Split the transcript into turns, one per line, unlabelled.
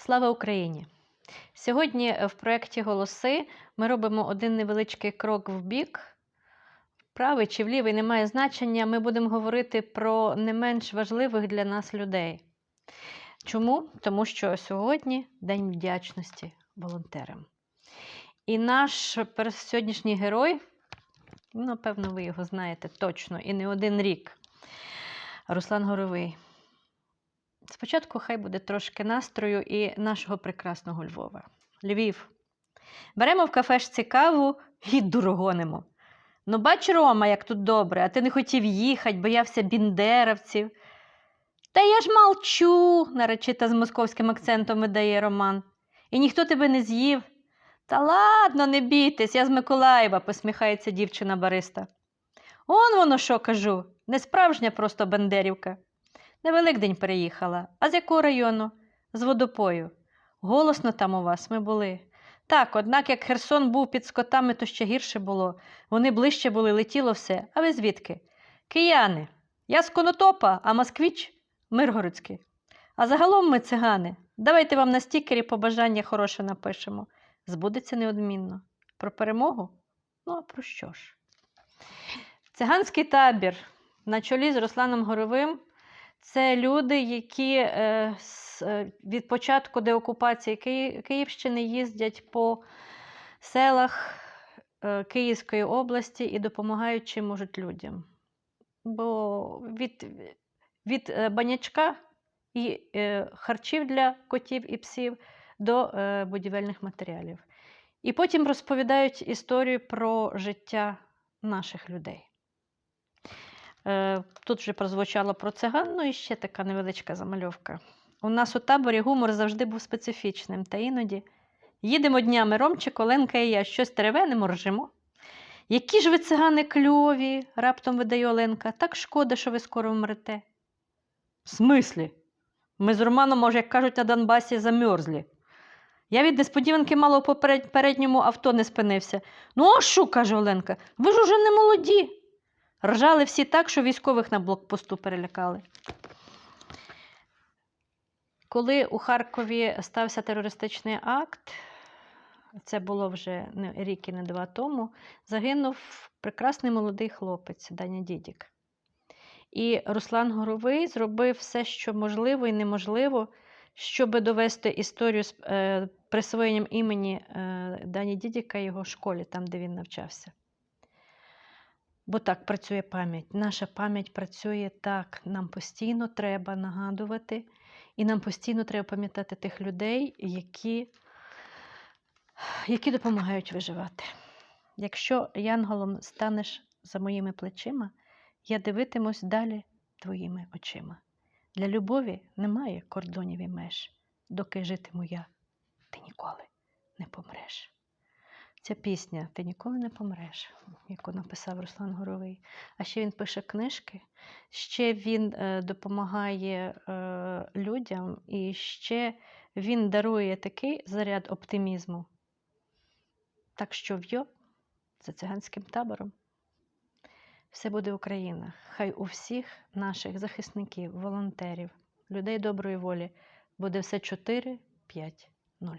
Слава Україні! Сьогодні в проєкті Голоси ми робимо один невеличкий крок в бік. Правий чи в лівий немає значення. Ми будемо говорити про не менш важливих для нас людей. Чому? Тому що сьогодні День вдячності волонтерам. І наш сьогоднішній герой, напевно, ви його знаєте точно, і не один рік. Руслан Горовий. Спочатку хай буде трошки настрою і нашого прекрасного Львова. Львів. Беремо в кафешці каву і дурогонимо. Ну, бач, Рома, як тут добре, а ти не хотів їхати, боявся біндеровців. Та я ж молчу, наречита з московським акцентом видає Роман. І ніхто тебе не з'їв. Та ладно, не бійтесь, я з Миколаєва, посміхається дівчина бариста. Он воно що кажу, не справжня просто бандерівка. На Великдень переїхала. А з якого району? З водопою. Голосно там у вас ми були. Так, однак як Херсон був під скотами, то ще гірше було. Вони ближче були, летіло все. А ви звідки? Кияни. Я з Конотопа, а москвіч Миргородський. А загалом ми цигани. Давайте вам на стікері побажання хороше напишемо. Збудеться неодмінно. Про перемогу? Ну, а про що ж? Циганський табір на чолі з Русланом Горовим це люди, які е, е, від початку деокупації Ки- Київщини їздять по селах е, Київської області і допомагають чим можуть людям. Бо від, від банячка і харчів для котів і псів до будівельних матеріалів. І потім розповідають історію про життя наших людей. Тут вже прозвучало про циган, ну і ще така невеличка замальовка. У нас у таборі гумор завжди був специфічним, та іноді їдемо днями Ромчик, Оленка і я, щось теревенимо, ржемо. Які ж ви цигани кльові, раптом видає Оленка, так шкода, що ви скоро вмрете. В смислі? Ми з Романом, може, як кажуть на Донбасі, замерзлі. Я від несподіванки мало в передньому авто не спинився. Ну, а що, каже Оленка, ви ж уже не молоді. Ржали всі так, що військових на блокпосту перелякали. Коли у Харкові стався терористичний акт, це було вже не рік і не два тому, загинув прекрасний молодий хлопець Даня Дідік. І Руслан Горовий зробив все, що можливо і неможливо, щоб довести історію з е, присвоєнням імені е, Дані Дідіка його школі, там, де він навчався. Бо так працює пам'ять. Наша пам'ять працює так. Нам постійно треба нагадувати, і нам постійно треба пам'ятати тих людей, які, які допомагають виживати. Якщо янголом станеш за моїми плечима, я дивитимусь далі твоїми очима. Для любові немає кордонів і меж. Доки житиму я, ти ніколи не помреш. Ця пісня Ти ніколи не помреш, яку написав Руслан Горовий. А ще він пише книжки, ще він е, допомагає е, людям, і ще він дарує такий заряд оптимізму. Так що вйо за циганським табором. Все буде Україна. Хай у всіх наших захисників, волонтерів, людей доброї волі буде все 4, 5, 0.